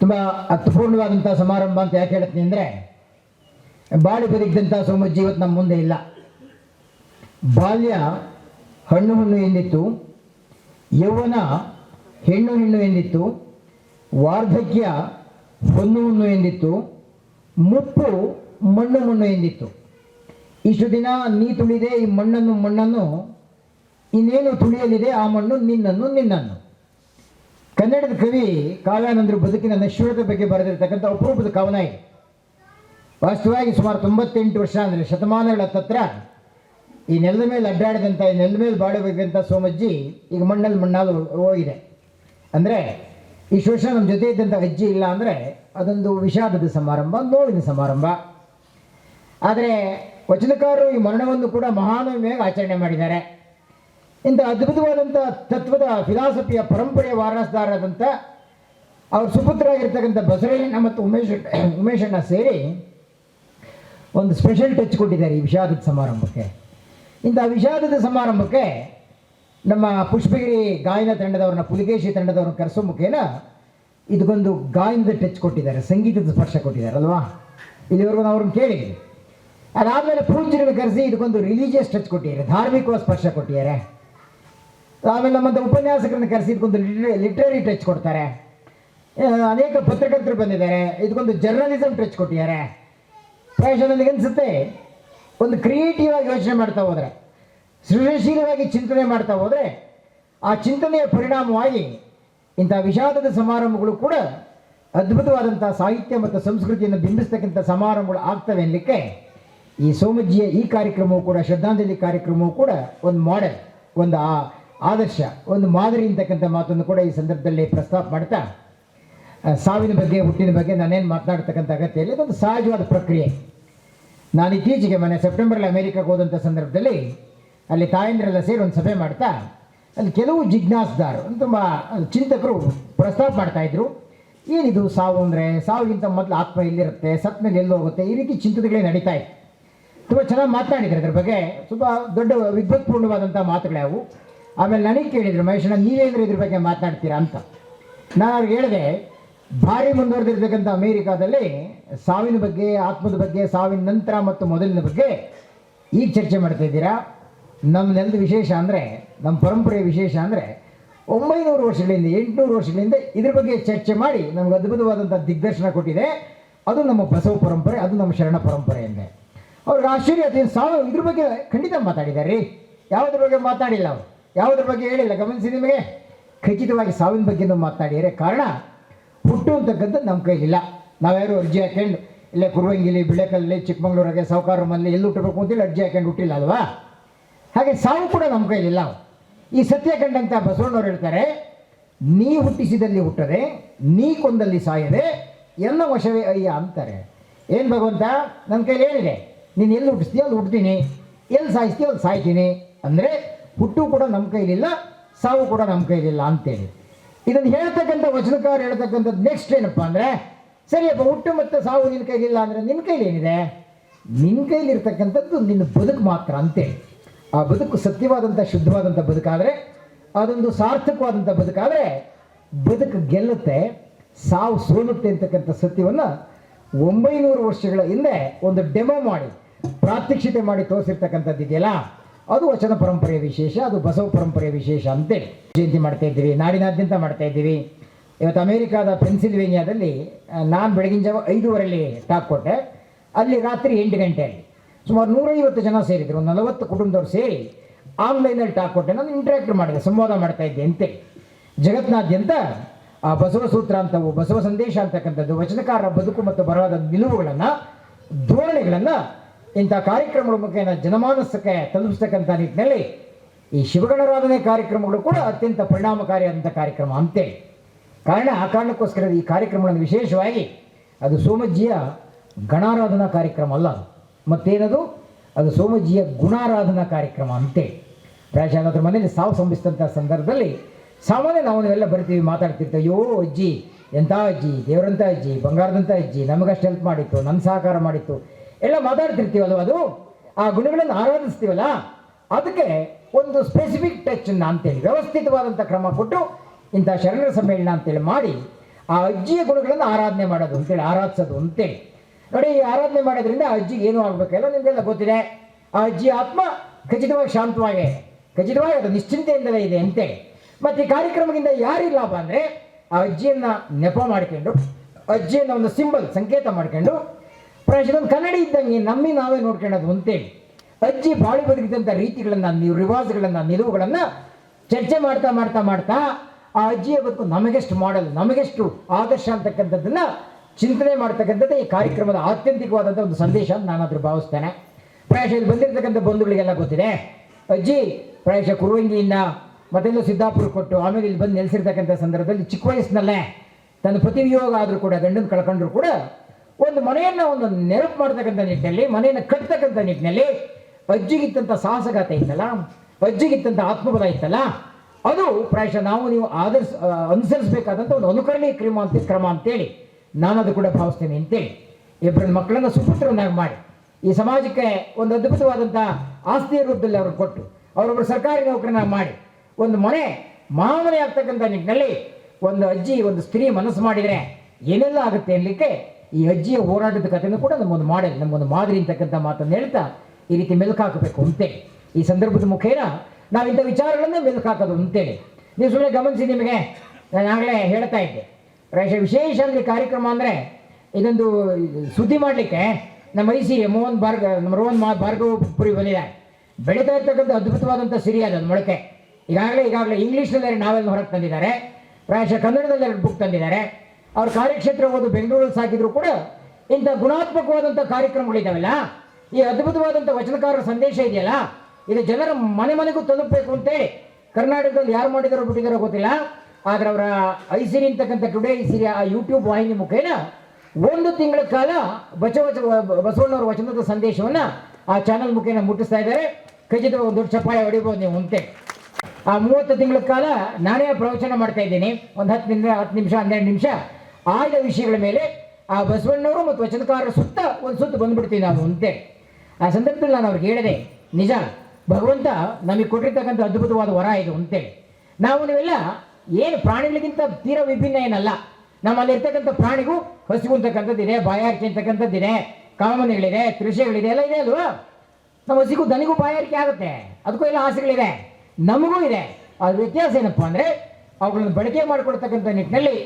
ತುಂಬ ಅರ್ಥಪೂರ್ಣವಾದಂಥ ಸಮಾರಂಭ ಅಂತ ಯಾಕೆ ಹೇಳ್ತೀನಿ ಅಂದರೆ, ಬಾಳಿ ಬದುಕಿದಂಥ ಸೋಮಜ್ಜಿ ಇವತ್ತು ನಮ್ಮ ಮುಂದೆ ಇಲ್ಲ. ಬಾಲ್ಯ ಹಣ್ಣು ಹಣ್ಣು ಎಂದಿತ್ತು, ಯೌವನ ಹೆಣ್ಣು ಹೆಣ್ಣು ಎಂದಿತ್ತು, ವಾರ್ಧಕ್ಯ ಹೊನ್ನು ಹುಣ್ಣು ಎಂದಿತ್ತು, ಮುಪ್ಪು ಮಣ್ಣು ಮಣ್ಣು ಎಂದಿತ್ತು. ಇಷ್ಟು ದಿನ ನೀ ತುಳಿದೆ, ಈ ಮಣ್ಣನ್ನು ಮಣ್ಣನ್ನು, ಇನ್ನೇನು ತುಳಿಯಲಿದೆ, ಆ ಮಣ್ಣು ನಿನ್ನನ್ನು ನಿನ್ನನ್ನು. ಕನ್ನಡದ ಕವಿ ಕಾವ್ಯಾನಂದರು ಬದುಕಿನ ನಶ್ವರತೆ ಬಗ್ಗೆ ಬರೆದಿರತಕ್ಕಂಥ ಅಪರೂಪದ ಕವನ ಇದೆ. ವಾಸ್ತವವಾಗಿ ಸುಮಾರು ತೊಂಬತ್ತೆಂಟು ವರ್ಷ ಅಂದರೆ ಶತಮಾನಗಳ ತತ್ರ ಈ ನೆಲದ ಮೇಲೆ ಅಡ್ಡಾಡಿದಂಥ ಈ ನೆಲದ ಮೇಲೆ ಬಾಳಬೇಕಂತ ಸೋಮಜ್ಜಿ ಈಗ ಮಣ್ಣಲ್ಲಿ ಮಣ್ಣಲ್ಲಿ ಹೋಗಿದೆ. ಅಂದರೆ ಈ ಶೋಷ ನಮ್ಮ ಜೊತೆ ಇದ್ದಂಥ ಅಜ್ಜಿ ಇಲ್ಲ ಅಂದರೆ ಅದೊಂದು ವಿಷಾದದ ಸಮಾರಂಭ, ನೋವಿನ ಸಮಾರಂಭ. ಆದರೆ ವಚನಕಾರರು ಈ ಮರಣವನ್ನು ಕೂಡ ಮಹಾನವಿಯಾಗಿ ಆಚರಣೆ ಮಾಡಿದ್ದಾರೆ. ಇಂಥ ಅದ್ಭುತವಾದಂಥ ತತ್ವದ ಫಿಲಾಸಫಿಯ ಪರಂಪರೆಯ ವಾರಸದಾರರಾದಂಥ ಅವ್ರ ಸುಪುತ್ರರಾಗಿರ್ತಕ್ಕಂಥ ಬಸವಯ್ಯಣ್ಣ ಮತ್ತು ಉಮೇಶ್ ಉಮೇಶಣ್ಣ ಸೇರಿ ಒಂದು ಸ್ಪೆಷಲ್ ಟಚ್ ಕೊಟ್ಟಿದ್ದಾರೆ ಈ ವಿಷಾದದ ಸಮಾರಂಭಕ್ಕೆ. ಇಂಥ ವಿಷಾದದ ಸಮಾರಂಭಕ್ಕೆ ನಮ್ಮ ಪುಷ್ಪಗಿರಿ ಗಾಯನ ತಂಡದವ್ರನ್ನ, ಪುಲಿಕೇಶಿ ತಂಡದವ್ರನ್ನ ಕರೆಸೋ ಮುಖೇನ ಇದಕ್ಕೊಂದು ಗಾಯನದ ಟಚ್ ಕೊಟ್ಟಿದ್ದಾರೆ, ಸಂಗೀತದ ಸ್ಪರ್ಶ ಕೊಟ್ಟಿದ್ದಾರೆ, ಅಲ್ವಾ? ಇಲ್ಲಿವರೆಗೂ ನಾವು ಅವ್ರನ್ನ ಕೇಳಿದ್ದೀವಿ ಅದಾದಮೇಲೆ ಪೂಜ್ಯರನ್ನು ಕರೆಸಿ ಇದಕ್ಕೊಂದು ರಿಲಿಜಿಯಸ್ ಟಚ್ ಕೊಟ್ಟಿದ್ದಾರೆ, ಧಾರ್ಮಿಕವಾದ ಸ್ಪರ್ಶ ಕೊಟ್ಟಿದ್ದಾರೆ. ಆಮೇಲೆ ನಮ್ಮಂಥ ಉಪನ್ಯಾಸಕರನ್ನ ಇದಕ್ಕೊಂದು ಲಿಟ್ರರಿ ಟಚ್ ಕೊಡ್ತಾರೆ. ಅನೇಕ ಪತ್ರಕರ್ತರು ಬಂದಿದ್ದಾರೆ. ಇದಕ್ಕೊಂದು ಜರ್ನಲಿಸಮ್ ಟಚ್ ಕೊಟ್ಟಿದ್ದಾರೆ. ಪ್ರಾಯಶಃ ಅನಿಸುತ್ತೆ ಒಂದು ಕ್ರಿಯೇಟಿವ್ ಆಗಿ ಯೋಚನೆ ಮಾಡ್ತಾ ಹೋದರೆ, ಸೃಜನಶೀಲವಾಗಿ ಚಿಂತನೆ ಮಾಡ್ತಾ ಹೋದರೆ, ಆ ಚಿಂತನೆಯ ಪರಿಣಾಮವಾಗಿ ಇಂಥ ವಿಷಾದದ ಸಮಾರಂಭಗಳು ಕೂಡ ಅದ್ಭುತವಾದಂಥ ಸಾಹಿತ್ಯ ಮತ್ತು ಸಂಸ್ಕೃತಿಯನ್ನು ಬಿಂಬಿಸ್ತಕ್ಕಂಥ ಸಮಾರಂಭಗಳು ಆಗ್ತವೆ ಅನ್ನಲಿಕ್ಕೆ ಈ ಸೋಮಜ್ಜಿಯ ಈ ಕಾರ್ಯಕ್ರಮವು ಕೂಡ, ಶ್ರದ್ಧಾಂಜಲಿ ಕಾರ್ಯಕ್ರಮವು ಕೂಡ ಒಂದು ಮಾಡೆಲ್ ಒಂದು ಆ ಆದರ್ಶ, ಒಂದು ಮಾದರಿ ಅಂತಕ್ಕಂಥ ಮಾತನ್ನು ಕೂಡ ಈ ಸಂದರ್ಭದಲ್ಲಿ ಪ್ರಸ್ತಾಪ ಮಾಡ್ತಾ ಸಾವಿನ ಬಗ್ಗೆ, ಹುಟ್ಟಿನ ಬಗ್ಗೆ ನಾನೇನು ಮಾತನಾಡ್ತಕ್ಕಂಥ ಅಗತ್ಯ ಇಲ್ಲ, ಇದೊಂದು ಸಹಜವಾದ ಪ್ರಕ್ರಿಯೆ. ನಾನು ಇತ್ತೀಚೆಗೆ ಮೊನ್ನೆ ಸೆಪ್ಟೆಂಬರಲ್ಲಿ ಅಮೆರಿಕಕ್ಕೆ ಹೋದಂಥ ಸಂದರ್ಭದಲ್ಲಿ ಅಲ್ಲಿ ತಾಯಂದಿರೆಲ್ಲ ಸೇರಿ ಒಂದು ಸಭೆ ಮಾಡ್ತಾ, ಅಲ್ಲಿ ಕೆಲವು ಜಿಜ್ಞಾಸ್ದಾರು ತುಂಬ ಚಿಂತಕರು ಪ್ರಸ್ತಾಪ ಮಾಡ್ತಾ ಇದ್ರು. ಏನಿದು ಸಾವು ಅಂದರೆ, ಸಾವಿಗಿಂತ ಮೊದಲು ಆತ್ಮ ಎಲ್ಲಿರುತ್ತೆ, ಸತ್ ಮೇಲೆ ಎಲ್ಲಿ ಹೋಗುತ್ತೆ, ಈ ರೀತಿ ಚಿಂತನೆಗಳೇ ನಡೀತಾ ಇತ್ತು. ತುಂಬ ಚೆನ್ನಾಗಿ ಮಾತನಾಡಿದ್ರು ಅದ್ರ ಬಗ್ಗೆ, ತುಂಬ ದೊಡ್ಡ ವಿದ್ವತ್ಪೂರ್ಣವಾದಂಥ ಮಾತುಗಳಾವು ಆಮೇಲೆ ನನಗೆ ಕೇಳಿದ್ರು, ಮಹೇಶಣ್ಣ ನೀವೇಂದ್ರೆ ಇದ್ರ ಬಗ್ಗೆ ಮಾತನಾಡ್ತೀರಾ ಅಂತ? ನಾನು ಅವ್ರಿಗೆ ಹೇಳಿದೆ, ಭಾರಿ ಮುಂದುವರೆದಿರ್ತಕ್ಕಂಥ ಅಮೇರಿಕಾದಲ್ಲಿ ಸಾವಿನ ಬಗ್ಗೆ, ಆತ್ಮದ ಬಗ್ಗೆ, ಸಾವಿನ ನಂತರ ಮತ್ತು ಮೊದಲಿನ ಬಗ್ಗೆ ಈಗ ಚರ್ಚೆ ಮಾಡ್ತಾ ಇದ್ದೀರಾ? ನಮ್ಮ ನೆಲದ ವಿಶೇಷ ಅಂದರೆ ನಮ್ಮ ಪರಂಪರೆಯ ವಿಶೇಷ ಅಂದರೆ ಒಂಬೈನೂರು ವರ್ಷಗಳಿಂದ, ಎಂಟುನೂರು ವರ್ಷಗಳಿಂದ ಇದ್ರ ಬಗ್ಗೆ ಚರ್ಚೆ ಮಾಡಿ ನಮ್ಗೆ ಅದ್ಭುತವಾದಂಥ ದಿಗ್ದರ್ಶನ ಕೊಟ್ಟಿದೆ. ಅದು ನಮ್ಮ ಬಸವ ಪರಂಪರೆ, ಅದು ನಮ್ಮ ಶರಣ ಪರಂಪರೆ ಎಂದೆ. ಅವ್ರಿಗೆ ಆಶ್ಚರ್ಯ ಸಾವು ಇದ್ರ ಬಗ್ಗೆ ಖಂಡಿತ ಮಾತಾಡಿದ್ದಾರೆ ರೀ ಯಾವುದ್ರ ಬಗ್ಗೆ ಮಾತಾಡಿಲ್ಲ ಅವರು? ಯಾವುದ್ರ ಬಗ್ಗೆ ಹೇಳಿಲ್ಲ? ಗಮನಿಸಿ ನಿಮಗೆ. ಖಚಿತವಾಗಿ ಸಾವಿನ ಬಗ್ಗೆ ಬಗ್ಗೆನೂ ಮಾತನಾಡಿದರೆ ಕಾರಣ, ಹುಟ್ಟು ಅಂತಕ್ಕಂಥದ್ದು ನಮ್ಮ ಕೈಲಿಲ್ಲ ನಾವ್ಯಾರು ಅರ್ಜಿ ಹಾಕೊಂಡು ಇಲ್ಲೇ ಕುರುವಂಗಿಲಿ, ಬಿಳೆಕಲ್ಲಿ, ಚಿಕ್ಕಮಂಗ್ಳೂರಾಗೆ ಸಾವುಕಾರ ಮಲ್ಲಿ ಎಲ್ಲಿ ಹುಟ್ಟಬೇಕು ಅಂತೇಳಿ ಅರ್ಜಿ ಹಾಕೊಂಡು ಹುಟ್ಟಿಲ್ಲ ಅಲ್ವಾ? ಹಾಗೆ ಸಾವು ಕೂಡ ನಮ್ಮ ಕೈಲಿಲ್ಲ. ಈ ಸತ್ಯ ಕಂಡಂಥ ಬಸವಣ್ಣವ್ರು ಹೇಳ್ತಾರೆ, ನೀ ಹುಟ್ಟಿಸಿದಲ್ಲಿ ಹುಟ್ಟದೆ, ನೀ ಕೊಂದಲ್ಲಿ ಸಾಯದೆ, ಎಲ್ಲ ವಶವೇ ಅಯ್ಯ ಅಂತಾರೆ. ಏನು ಭಗವಂತ, ನನ್ನ ಕೈಲಿ ಏನಿದೆ ನೀನು ಎಲ್ಲಿ ಹುಟ್ಟಿಸ್ತೀಯ ಅಲ್ಲಿ ಹುಡ್ತೀನಿ ಎಲ್ಲಿ ಸಾಯಿಸ್ತೀಯ ಅಲ್ಲಿ ಸಾಯ್ತೀನಿ. ಅಂದರೆ ಹುಟ್ಟು ಕೂಡ ನಮ್ಮ ಕೈಲಿಲ್ಲ, ಸಾವು ಕೂಡ ನಮ್ಮ ಕೈಲಿಲ್ಲ ಅಂತೇಳಿ. ಇದನ್ನು ಹೇಳ್ತಕ್ಕಂಥ ವಚನಕಾರ ಹೇಳ್ತಕ್ಕಂಥದ್ದು ನೆಕ್ಸ್ಟ್ ಏನಪ್ಪ ಅಂದರೆ ಸರಿಯಪ್ಪ ಹುಟ್ಟು ಮತ್ತು ಸಾವು ನಿನ್ನ ಕೈಲಿಲ್ಲ ಅಂದರೆ ನಿನ್ನ ಕೈಲಿ ಏನಿದೆ? ನಿನ್ನ ಕೈಲಿರ್ತಕ್ಕಂಥದ್ದು ನಿನ್ನ ಬದುಕು ಮಾತ್ರ ಅಂತೇಳಿ. ಆ ಬದುಕು ಸತ್ಯವಾದಂಥ, ಶುದ್ಧವಾದಂಥ ಬದುಕಾದರೆ, ಅದೊಂದು ಸಾರ್ಥಕವಾದಂಥ ಬದುಕಾದರೆ, ಬದುಕು ಗೆಲ್ಲುತ್ತೆ, ಸಾವು ಸೋಲುತ್ತೆ ಅಂತಕ್ಕಂಥ ಸತ್ಯವನ್ನು ಒಂಬೈನೂರು ವರ್ಷಗಳ ಹಿಂದೆ ಒಂದು ಡೆಮೋ ಮಾಡಿ ಪ್ರಾತ್ಯಕ್ಷತೆ ಮಾಡಿ ತೋರಿಸಿರ್ತಕ್ಕಂಥದ್ದು ಇದೆಯಲ್ಲ ಅದು ವಚನ ಪರಂಪರೆಯ ವಿಶೇಷ, ಅದು ಬಸವ ಪರಂಪರೆಯ ವಿಶೇಷ ಅಂತೇಳಿ ಜಯಂತಿ ಮಾಡ್ತಾ ಇದ್ದೀವಿ, ನಾಡಿನಾದ್ಯಂತ ಮಾಡ್ತಾ ಇದ್ದೀವಿ. ಇವತ್ತು ಅಮೇರಿಕಾದ ಪೆನ್ಸಿಲ್ವೇನಿಯಾದಲ್ಲಿ ನಾನು ಬೆಳಗಿನ ಜಾವ ಐದೂವರೆಯಲ್ಲಿ ಟಾಕ್ ಕೊಟ್ಟೆ. ಅಲ್ಲಿ ರಾತ್ರಿ ಎಂಟು ಗಂಟೆಯಲ್ಲಿ ಸುಮಾರು ನೂರೈವತ್ತು ಜನ ಸೇರಿದ್ರು, ಒಂದು ನಲವತ್ತು ಕುಟುಂಬದವ್ರು ಸೇರಿ ಆನ್ಲೈನಲ್ಲಿ ಟಾಕ್ ಕೊಟ್ಟೆ. ನಾನು ಇಂಟ್ರಾಕ್ಟ್ ಮಾಡಿದೆ, ಸಂವಾದ ಮಾಡ್ತಾ ಇದ್ದೆ ಅಂತೇಳಿ. ಜಗತ್ನಾದ್ಯಂತ, ಆ, ಬಸವ ಸೂತ್ರ ಅಂತವು ಬಸವ ಸಂದೇಶ ಅಂತಕ್ಕಂಥದ್ದು, ವಚನಕಾರರ ಬದುಕು ಮತ್ತು ಬರವಾದ ನಿಲುವುಗಳನ್ನು, ಧೋರಣೆಗಳನ್ನು ಇಂಥ ಕಾರ್ಯಕ್ರಮಗಳ ಮುಖೇನ ಜನಮಾನಸಕ್ಕೆ ತಲುಪಿಸ್ತಕ್ಕಂಥ ನಿಟ್ಟಿನಲ್ಲಿ ಈ ಶಿವಗಣರಾಧನೆ ಕಾರ್ಯಕ್ರಮಗಳು ಕೂಡ ಅತ್ಯಂತ ಪರಿಣಾಮಕಾರಿಯಾದಂಥ ಕಾರ್ಯಕ್ರಮ ಅಂತೇಳಿ. ಕಾರಣ, ಆ ಕಾರಣಕ್ಕೋಸ್ಕರ ಈ ಕಾರ್ಯಕ್ರಮಗಳನ್ನು ವಿಶೇಷವಾಗಿ ಅದು ಸೋಮಜ್ಜಿಯ ಗಣಾರಾಧನಾ ಕಾರ್ಯಕ್ರಮ ಅಲ್ಲ ಅದು. ಮತ್ತೇನದು? ಅದು ಸೋಮಜ್ಜಿಯ ಗುಣಾರಾಧನಾ ಕಾರ್ಯಕ್ರಮ ಅಂತೇಳಿ. ಪ್ರಾಯಶಃ ಅದ್ರ ಮನೇಲಿ ಸಾವು ಸಂಭವಿಸಿದಂಥ ಸಂದರ್ಭದಲ್ಲಿ ಸಾಮಾನ್ಯ ನಾವು ಎಲ್ಲ ಬರ್ತೀವಿ, ಮಾತಾಡ್ತಿರ್ತೇವೆ, ಅಯ್ಯೋ ಅಜ್ಜಿ, ಎಂಥ ಅಜ್ಜಿ, ದೇವರಂಥ ಅಜ್ಜಿ, ಬಂಗಾರದಂಥ ಅಜ್ಜಿ, ನಮಗಷ್ಟು ಹೆಲ್ಪ್ ಮಾಡಿತ್ತು, ನನ್ನ ಸಹಕಾರ ಮಾಡಿತ್ತು ಎಲ್ಲ ಮಾತಾಡ್ತಿರ್ತೀವಲ್ವ ಅದು? ಆ ಗುಣಗಳನ್ನು ಆರಾಧಿಸ್ತೀವಲ್ಲ? ಅದಕ್ಕೆ ಒಂದು ಸ್ಪೆಸಿಫಿಕ್ ಟಚ್ ಅಂತೇಳಿ ವ್ಯವಸ್ಥಿತವಾದಂಥ ಕ್ರಮ ಕೊಟ್ಟು ಇಂಥ ಶರಣರ ಸಮ್ಮೇಳನ ಅಂತೇಳಿ ಮಾಡಿ ಆ ಅಜ್ಜಿಯ ಗುಣಗಳನ್ನು ಆರಾಧನೆ ಮಾಡೋದು ಅಂತೇಳಿ ಆರಾಧಿಸೋದು ಅಂತೇಳಿ ನೋಡಿ, ಈ ಆರಾಧನೆ ಮಾಡೋದ್ರಿಂದ ಆ ಅಜ್ಜಿಗೆ ಏನು ಆಗಬೇಕಲ್ಲ ನಿಮಗೆಲ್ಲ ಗೊತ್ತಿದೆ? ಆ ಅಜ್ಜಿ ಆತ್ಮ ಖಚಿತವಾಗಿ ಶಾಂತವಾಗಿ, ಖಚಿತವಾಗಿ ಅದು ನಿಶ್ಚಿಂತೆಯಿಂದಲೇ ಇದೆ ಅಂತೇಳಿ ಮತ್ತು ಈ ಕಾರ್ಯಕ್ರಮದಿಂದ ಯಾರಿಗೆ ಲಾಭ ಅಂದರೆ ಆ ಅಜ್ಜಿಯನ್ನು ನೆಪ ಮಾಡ್ಕೊಂಡು, ಅಜ್ಜಿಯನ್ನ ಒಂದು ಸಿಂಬಲ್ ಸಂಕೇತ ಮಾಡ್ಕೊಂಡು ಪ್ರಾಯಶಃ ಒಂದು ಕನ್ನಡಿ ಇದ್ದಂಗೆ ನಮ್ಮಿ ನಾವೇ ನೋಡ್ಕೊಳ್ಳೋದು ಅಂತೇಳಿ ಅಜ್ಜಿ ಬಾಳಿ ಬದುಕಿದಂಥ ರೀತಿಗಳನ್ನು, ನೀವು ರಿವಾಜ್ಗಳನ್ನು, ನಿಲುವುಗಳನ್ನು ಚರ್ಚೆ ಮಾಡ್ತಾ ಮಾಡ್ತಾ ಮಾಡ್ತಾ ಆ ಅಜ್ಜಿಯ ಬದುಕು ನಮಗೆಷ್ಟು ಮಾಡಲ್ ನಮಗೆಷ್ಟು ಆದರ್ಶ ಅಂತಕ್ಕಂಥದ್ದನ್ನ ಚಿಂತನೆ ಮಾಡ್ತಕ್ಕಂಥದ್ದು ಈ ಕಾರ್ಯಕ್ರಮದ ಆತ್ಯಂತಿಕವಾದಂಥ ಒಂದು ಸಂದೇಶ ಅಂತ ನಾನಾದರೂ ಭಾವಿಸ್ತೇನೆ. ಪ್ರಾಯಶಃ ಇಲ್ಲಿ ಬಂದಿರತಕ್ಕಂಥ ಬಂಧುಗಳಿಗೆಲ್ಲ ಗೊತ್ತಿದೆ. ಅಜ್ಜಿ ಪ್ರಾಯಶಃ ಕುರುವಂಗಿಯಿಂದ ಮತ್ತೆಲ್ಲೋ ಸಿದ್ದಾಪುರ ಕೊಟ್ಟು ಆಮೇಲೆ ಇಲ್ಲಿ ಬಂದು ನೆಲೆಸಿರ್ತಕ್ಕಂಥ ಸಂದರ್ಭದಲ್ಲಿ ಚಿಕ್ಕ ವಯಸ್ಸಿನಲ್ಲೇ ತನ್ನ ಪತಿ ಆದರೂ ಕೂಡ ಗಂಡನ ಕಳ್ಕೊಂಡ್ರು ಕೂಡ ಒಂದು ಮನೆಯನ್ನು ಒಂದು ನೆನಪು ಮಾಡ್ತಕ್ಕಂಥ ನಿಟ್ಟಿನಲ್ಲಿ, ಮನೆಯನ್ನು ಕಟ್ತಕ್ಕಂಥ ನಿಟ್ಟಿನಲ್ಲಿ ಅಜ್ಜಿಗಿತ್ತಂಥ ಸಾಹಸಗಾತ ಇತ್ತಲ್ಲ ಅಜ್ಜಿಗಿತ್ತಂಥ ಆತ್ಮಬಲ ಇತ್ತಲ್ಲ, ಅದು ಪ್ರಾಯಶಃ ನಾವು ನೀವು ಆದರ್ಶ ಅನುಸರಿಸಬೇಕಾದಂಥ ಒಂದು ಅನುಕರಣೀಯ ಕ್ರಮ ಅಂತ, ಕ್ರಮ ಅಂತೇಳಿ ಅದು ಕೂಡ ಭಾವಿಸ್ತೇನೆ ಅಂತೇಳಿ ಇಬ್ಬರ ಮಕ್ಕಳನ್ನು ಸುಪುತ್ರನಾಗಿ ಮಾಡಿ ಈ ಸಮಾಜಕ್ಕೆ ಒಂದು ಅದ್ಭುತವಾದಂಥ ಆಸ್ತಿಯ ರೂಪದಲ್ಲಿ ಅವ್ರಿಗೆ ಕೊಟ್ಟು ಅವರೊಬ್ಬರು ಸರ್ಕಾರಿ ನೌಕರನಾಗಿ ಮಾಡಿ ಒಂದು ಮನೆ ಮಾಮನೆ ಆಗ್ತಕ್ಕಂಥ ನಿಟ್ಟಿನಲ್ಲಿ ಒಂದು ಅಜ್ಜಿ, ಒಂದು ಸ್ತ್ರೀ ಮನಸ್ಸು ಮಾಡಿದರೆ ಏನೆಲ್ಲ ಆಗುತ್ತೆ ಅನ್ಲಿಕ್ಕೆ ಈ ಅಜ್ಜಿಯ ಹೋರಾಟದ ಕಥೆನೂ ಕೂಡ ನಮ್ಮೊಂದು ಮಾಡೆಲ್, ನಮ್ಮೊಂದು ಮಾದರಿ ಅಂತಕ್ಕಂಥ ಮಾತನ್ನು ಹೇಳ್ತಾ ಈ ರೀತಿ ಮೆಲುಕು ಹಾಕಬೇಕು ಅಂತೇಳಿ ಈ ಸಂದರ್ಭದ ಮುಖೇನ ನಾವು ಇಂಥ ವಿಚಾರಗಳನ್ನು ಮೆಲುಕು ಹಾಕೋದು ಅಂತೇಳಿ ನೀವು ಸುಮ್ಮನೆ ಗಮನಿಸಿ ನಿಮಗೆ, ನಾನು ಆಗಲೇ ಹೇಳ್ತಾ ಇದ್ದೆ. ವಿಶೇಷ ಅಂದರೆ ಕಾರ್ಯಕ್ರಮ ಅಂದರೆ ಇದೊಂದು ಸುದ್ದಿ ಮಾಡಲಿಕ್ಕೆ ನಮ್ಮ ಮೈಸೂರಿಗೆ ಮೋಹನ್ ಭಾರ್ಗ, ನಮ್ಮ ರೋಹನ್ ಮಾ ಭಾರ್ಗವ ಪುರಿ ಬಂದಿದ್ದಾರೆ. ಬೆಳೀತಾ ಇರ್ತಕ್ಕಂಥ ಅದ್ಭುತವಾದಂಥ ಸಿರಿ ಅದು ಮೊಳಕೆ. ಈಗಾಗಲೇ ಈಗಾಗಲೇ ಇಂಗ್ಲೀಷ್ನಲ್ಲಿ ನಾವೆಲ್ಲ ಹೊರಗೆ ತಂದಿದ್ದಾರೆ. ಪ್ರಾಯಶಃ ಕನ್ನಡದಲ್ಲಿ ಎರಡು ಬುಕ್ ತಂದಿದ್ದಾರೆ. ಅವ್ರ ಕಾರ್ಯಕ್ಷೇತ್ರ ಓದು ಬೆಂಗಳೂರಲ್ಲಿ ಸಾಕಿದ್ರು ಕೂಡ ಇಂಥ ಗುಣಾತ್ಮಕವಾದಂಥ ಕಾರ್ಯಕ್ರಮಗಳಿದ್ದಾವಲ್ಲ, ಈ ಅದ್ಭುತವಾದಂಥ ವಚನಕಾರರ ಸಂದೇಶ ಇದೆಯಲ್ಲ, ಇದು ಜನರ ಮನೆ ಮನೆಗೂ ತಲುಪಬೇಕು ಅಂತೇಳಿ ಕರ್ನಾಟಕದಲ್ಲಿ ಯಾರು ಮಾಡಿದಾರೋ ಬಿಟ್ಟಿದಾರೋ ಗೊತ್ತಿಲ್ಲ, ಆದ್ರೆ ಅವರ ಐಸಿರಿ ಅಂತಕ್ಕಂಥ ಟುಡೇ ಸಿರಿ ಆ ಯೂಟ್ಯೂಬ್ ವಾಹಿನಿ ಮುಖೇನ ಒಂದು ತಿಂಗಳ ಕಾಲ ಬಸವ ಬಸವಣ್ಣವರ ವಚನದ ಸಂದೇಶವನ್ನ ಆ ಚಾನಲ್ ಮುಖೇನ ಮುಟ್ಟಿಸ್ತಾ ಇದ್ದಾರೆ. ಖಚಿತ ಒಂದು ದೊಡ್ಡ ಚಪ್ಪಾಳೆ ಹೊಡಿಬೋದು ನೀವು ಮುಂತೆ ಆ ಮೂವತ್ತು ತಿಂಗಳ ಕಾಲ ನಾನೇ ಪ್ರವಚನ ಮಾಡ್ತಾ ಇದ್ದೀನಿ. ಒಂದು ಹತ್ತು ನಿಮಿಷ ಹತ್ತು ನಿಮಿಷ, ಹನ್ನೆರಡು ನಿಮಿಷ ಆಯ್ದ ವಿಷಯಗಳ ಮೇಲೆ ಆ ಬಸವಣ್ಣವರು ಮತ್ತು ವಚನಕಾರರ ಸುತ್ತ ಒಂದು ಸುತ್ತು ಬಂದ್ಬಿಡ್ತೀನಿ ನಾನು ಅಂತೆ. ಆ ಸಂದರ್ಭದಲ್ಲಿ ನಾನು ಅವ್ರಿಗೆ ಹೇಳಿದೆ, ನಿಜ, ಭಗವಂತ ನಮಗೆ ಕೊಟ್ಟಿರ್ತಕ್ಕಂಥ ಅದ್ಭುತವಾದ ವರ ಇದು ಅಂತೇಳಿ ನಾವು ನೀವೆಲ್ಲ ಏನು ಪ್ರಾಣಿಗಳಿಗಿಂತ ತೀರಾ ವಿಭಿನ್ನ ಏನಲ್ಲ. ನಮ್ಮಲ್ಲಿರ್ತಕ್ಕಂಥ ಪ್ರಾಣಿಗೂ ಹಸಿವು ಅಂತಕ್ಕಂಥದ್ದಿದೆ ಬಾಯಾರಿಕೆ ಅಂತಕ್ಕಂಥದ್ದಿದೆ ಕಾಮನೆಗಳಿದೆ ತ್ರಿಷೆಗಳಿದೆ ಎಲ್ಲ ಇದೆ ಅಲ್ವಾ? ನಮ್ಮ ಹಸಿಗೂ ದನಿಗೂ ಬಾಯಾರಿಕೆ ಆಗುತ್ತೆ. ಅದಕ್ಕೂ ಎಲ್ಲ ಆಸೆಗಳಿದೆ. ನಮಗೂ ಇದೆ. ಅದ್ರ ವ್ಯತ್ಯಾಸ ಏನಪ್ಪ ಅಂದರೆ ಅವುಗಳನ್ನು ಬಳಕೆ ಮಾಡಿಕೊಡ್ತಕ್ಕಂಥ ನಿಟ್ಟಿನಲ್ಲಿ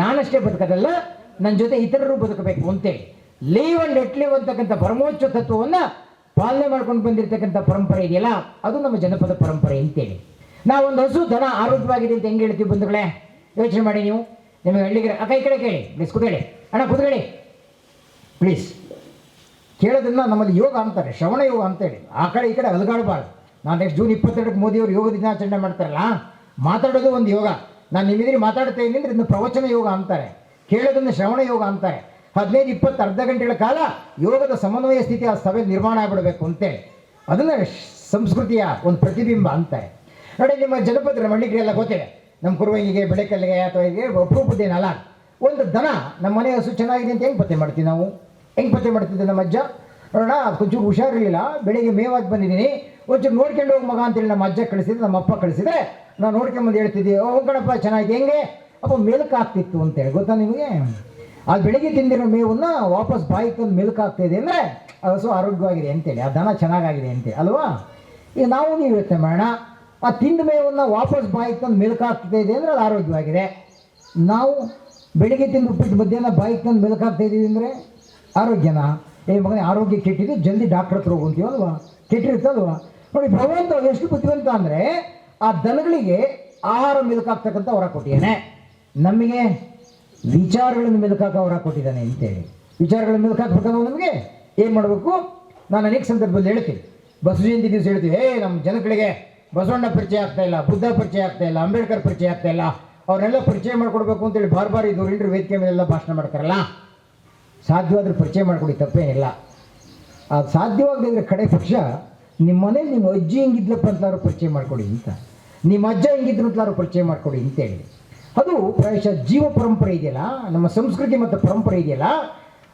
ನಾನಷ್ಟೇ ಬದುಕೋದಲ್ಲ ನನ್ನ ಜೊತೆ ಇತರರು ಬದುಕಬೇಕು ಅಂತೇಳಿ. ಲೀವ್ ಅಂಡ್ ಲೆಟ್ ಲೀವ್ ಅಂತಕ್ಕಂಥ ಪರಮೋಚ್ಚ ತತ್ವವನ್ನು ಪಾಲನೆ ಮಾಡ್ಕೊಂಡು ಬಂದಿರತಕ್ಕಂಥ ಪರಂಪರೆ ಇದೆಯಲ್ಲ, ಅದು ನಮ್ಮ ಜನಪದ ಪರಂಪರೆ ಅಂತೇಳಿ. ನಾವೊಂದು ಹಸು ಧನ ಆರೋಗ್ಯವಾಗಿದೆ ಅಂತ ಹೆಂಗೆ ಹೇಳ್ತೀವಿ ಬಂಧುಗಳೇ? ಯೋಚನೆ ಮಾಡಿ ನೀವು. ನಿಮಗೆ ಹಳ್ಳಿಗೆ ಅಕ್ಕ ಈ ಕಡೆ ಕೇಳಿ ಪ್ಲೀಸ್ ಕುತ್ಕೊಳ್ಳಿ. ಅಣ್ಣ, ಕುತ್ಕೊಳ್ಳಿ. ಪ್ಲೀಸ್ ಕೇಳೋದನ್ನ ನಮ್ಮಲ್ಲಿ ಯೋಗ ಅಂತಾರೆ, ಶ್ರವಣ ಯೋಗ ಅಂತೇಳಿ. ಆ ಕಡೆ ಈ ಕಡೆ ಅಲಗಾಡಬಾರ್ದು. ನಾನು ನೆಕ್ಸ್ಟ್ ಜೂನ್ ಇಪ್ಪತ್ತೆರಡಕ್ಕೆ ಮೋದಿಯವರು ಯೋಗ ದಿನಾಚರಣೆ ಮಾಡ್ತಾರಲ್ಲ ಮಾತಾಡೋದು ಒಂದು ಯೋಗ. ನಾನು ನಿಮ್ಮಿದ್ರೆ ಮಾತಾಡ್ತಾ ಇದ್ದೀನಿ ಅಂದ್ರೆ ಇದನ್ನು ಪ್ರವಚನ ಯೋಗ ಅಂತಾರೆ. ಕೇಳೋದನ್ನು ಶ್ರವಣ ಯೋಗ ಅಂತಾರೆ. ಹದಿನೈದು, ಇಪ್ಪತ್ತು, ಅರ್ಧ ಗಂಟೆಗಳ ಕಾಲ ಯೋಗದ ಸಮನ್ವಯ ಸ್ಥಿತಿ ಆ ಸಭೆ ನಿರ್ಮಾಣ ಆಗ್ಬಿಡಬೇಕು ಅಂತೇಳಿ ಅದನ್ನು ಸಂಸ್ಕೃತಿಯ ಒಂದು ಪ್ರತಿಬಿಂಬ ಅಂತಾರೆ. ನೋಡಿ, ನಿಮ್ಮ ಜನಪದ ಎಲ್ಲ ಗೊತ್ತಿದೆ. ನಮ್ಮ ಕುರುವಂಗಿಗೆ ಬೆಳೆಕಲ್ಲಿಗೆ ಅಥವಾ ಹೀಗೆ ಅಪರೂಪದ್ದೇನಲ್ಲ ಒಂದು ದನ ನಮ್ಮ ಮನೆ ಹಸು ಚೆನ್ನಾಗಿದೆ ಅಂತ ಹೆಂಗೆ ಪತ್ತೆ ಮಾಡ್ತೀವಿ ನಾವು? ಹೆಂಗೆ ಪತ್ತೆ ಮಾಡ್ತಿದ್ದೆ ನಮ್ಮ ಅಜ್ಜ? ನೋಡೋಣ ಒಂಚೂರು ಹುಷಾರಿರಲಿಲ್ಲ. ಬೆಳಿಗ್ಗೆ ಮೇವಾಗಿ ಬಂದಿದ್ದೀನಿ. ಒಂಚೂರು ನೋಡ್ಕೊಂಡು ಹೋಗಿ ಮಗ ಅಂತೇಳಿ ನಮ್ಮ ಅಜ್ಜ ಕಳಿಸಿದ್ರೆ, ನಮ್ಮ ಅಪ್ಪ ಕಳಿಸಿದ್ರೆ ನಾವು ನೋಡ್ಕೊಂಬಂದು ಹೇಳ್ತಿದ್ವಿ ಓ, ಕಣಪ್ಪ, ಚೆನ್ನಾಗಿ ಹೆಂಗೆ? ಅಪ್ಪ ಮೆಲುಕು ಆಗ್ತಿತ್ತು ಅಂತೇಳಿ ಗೊತ್ತಾ ನಿಮಗೆ? ಅದು ಬೆಳಿಗ್ಗೆ ತಿಂದಿರೋ ಮೇವನ್ನು ವಾಪಸ್ ಬಾಯಿ ತಂದು ಇದೆ ಅಂದರೆ ಅದು ಹಸು ಆರೋಗ್ಯವಾಗಿದೆ ಅಂತೇಳಿ, ಆ ದನ ಚೆನ್ನಾಗಾಗಿದೆ ಅಂತೇಳಿ, ಅಲ್ವಾ? ಈಗ ನಾವು ನೀವು ಯೋಚನೆ ಮಾಡೋಣ. ಆ ತಿಂದ ಮೇವನ್ನು ವಾಪಸ್ ಬಾಯಿ ತಂದು ಇದೆ ಅಂದರೆ ಅದು ಆರೋಗ್ಯವಾಗಿದೆ. ನಾವು ಬೆಳಿಗ್ಗೆ ತಿಂದು ಉಪ್ಪಿಟ್ಟು ಮಧ್ಯಾಹ್ನ ಬಾಯಿ ತಂದು ಮೆಲುಕು ಆಗ್ತಾ ಇದ್ದೀವಿ ಅಂದರೆ ಆರೋಗ್ಯನಾ? ಏ ಮಗನೇ, ಆರೋಗ್ಯ ಕೆಟ್ಟಿದ್ದು ಜಲ್ದಿ ಡಾಕ್ಟರ್ ಹತ್ರ ಹೋಗುವಂತೀವಲ್ವಾ ಕೆಟ್ಟಿರುತ್ತಲ್ವಾ? ನೋಡಿ ಭಗವಂತ ಎಷ್ಟು ಬುದ್ಧಿವಂತ ಅಂದರೆ ಆ ದನಗಳಿಗೆ ಆಹಾರ ಮೆಲುಕಾಗ್ತಕ್ಕಂಥ ಹೊರ ಕೊಟ್ಟಿದ್ದಾನೆ. ನಮಗೆ ವಿಚಾರಗಳನ್ನು ಮೆಲುಕಾಕ ಹೊರ ಕೊಟ್ಟಿದ್ದಾನೆ ಅಂತೇಳಿ. ವಿಚಾರಗಳ ಮೆಲುಕಾಕ್ಬೇಕಲ್ಲ ನಮಗೆ ಏನು ಮಾಡಬೇಕು? ನಾನು ಅನೇಕ ಸಂದರ್ಭದಲ್ಲಿ ಹೇಳ್ತೀನಿ. ಬಸವ ಜಯಂತಿ ದಿವಸ ಹೇಳ್ತೀವಿ, ಏ ನಮ್ಮ ಜನಗಳಿಗೆ ಬಸವಣ್ಣ ಪರಿಚಯ ಆಗ್ತಾ ಇಲ್ಲ, ಬುದ್ಧ ಪರಿಚಯ ಆಗ್ತಾ ಇಲ್ಲ, ಅಂಬೇಡ್ಕರ್ ಪರಿಚಯ ಆಗ್ತಾ ಇಲ್ಲ, ಅವ್ರನ್ನೆಲ್ಲ ಪರಿಚಯ ಮಾಡಿಕೊಡ್ಬೇಕು ಅಂತೇಳಿ ಬಾರ್ ಬಾರಿ ದೂರಿಂಡ್ರು ವೇದಿಕೆ ಮೇಲೆಲ್ಲ ಭಾಷಣ ಮಾಡ್ತಾರಲ್ಲ. ಸಾಧ್ಯವಾದ್ರೆ ಪರಿಚಯ ಮಾಡ್ಕೊಡಿ, ತಪ್ಪೇನಿಲ್ಲ. ಅದು ಸಾಧ್ಯವಾಗದಿದ್ರೆ ಕಡೆ ಪಕ್ಷ ನಿಮ್ಮ ಮನೇಲಿ ನಿಮ್ಮ ಅಜ್ಜಿ ಹೆಂಗಿದ್ಲಪ್ಪ ಅಂತಲಾರು ಪರಿಚಯ ಮಾಡಿಕೊಡಿ ಅಂತ. ನಿಮ್ಮ ಅಜ್ಜ ಹೆಂಗಿದ್ರು ಅಂತಲಾರು ಪರಿಚಯ ಮಾಡಿಕೊಡಿ ಅಂತೇಳಿ ಅದು ಪ್ರಾಯಶಃ ಜೀವ ಪರಂಪರೆ ಇದೆಯಲ್ಲ, ನಮ್ಮ ಸಂಸ್ಕೃತಿ ಮತ್ತು ಪರಂಪರೆ ಇದೆಯಲ್ಲ,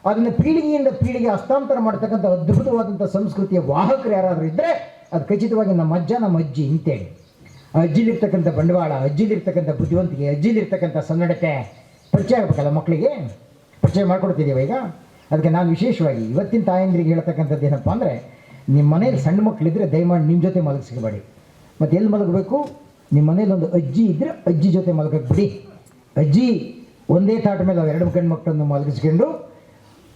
ಅದನ್ನು ಪೀಳಿಗೆಯಿಂದ ಪೀಳಿಗೆ ಹಸ್ತಾಂತರ ಮಾಡ್ತಕ್ಕಂಥ ಅದ್ಭುತವಾದಂಥ ಸಂಸ್ಕೃತಿಯ ವಾಹಕರು ಯಾರಾದರೂ ಇದ್ದರೆ ಅದು ಖಚಿತವಾಗಿ ನಮ್ಮ ಅಜ್ಜ, ನಮ್ಮ ಅಜ್ಜಿ ಅಂತೇಳಿ ಅಜ್ಜಿಲಿರ್ತಕ್ಕಂಥ ಬಂಡವಾಳ, ಅಜ್ಜಿಲಿರ್ತಕ್ಕಂಥ ಬುದ್ಧಿವಂತಿಕೆ, ಅಜ್ಜಿಲಿರ್ತಕ್ಕಂಥ ಸನ್ನಡತೆ, ಪರಿಚಯ ಆಗಬೇಕಲ್ಲ ಮಕ್ಕಳಿಗೆ? ಪರಿಚಯ ಮಾಡಿಕೊಡ್ತಿದ್ದೀವ ಈಗ? ಅದಕ್ಕೆ ನಾನು ವಿಶೇಷವಾಗಿ ಇವತ್ತಿನ ತಾಯಂದ್ರಿಗೆ ಹೇಳ್ತಕ್ಕಂಥದ್ದು ಏನಪ್ಪ ಅಂದರೆ ನಿಮ್ಮ ಮನೇಲಿ ಸಣ್ಣ ಮಕ್ಕಳಿದ್ರೆ ದಯಮಾಡಿ ನಿಮ್ಮ ಜೊತೆ ಮಲಗಿಸ್ಕೋಬೇಡಿ. ಮತ್ತು ಎಲ್ಲಿ ಮಲಗಬೇಕು? ನಿಮ್ಮ ಮನೇಲಿ ಒಂದು ಅಜ್ಜಿ ಇದ್ದರೆ ಅಜ್ಜಿ ಜೊತೆ ಮಲಗಕ್ಕೆ ಬಿಡಿ ಅಜ್ಜಿ, ಒಂದೇ ತಾಟ ಮೇಲೆ ಎರಡು ಗಂಡು ಮಕ್ಕಳನ್ನು ಮಲಗಿಸ್ಕೊಂಡು,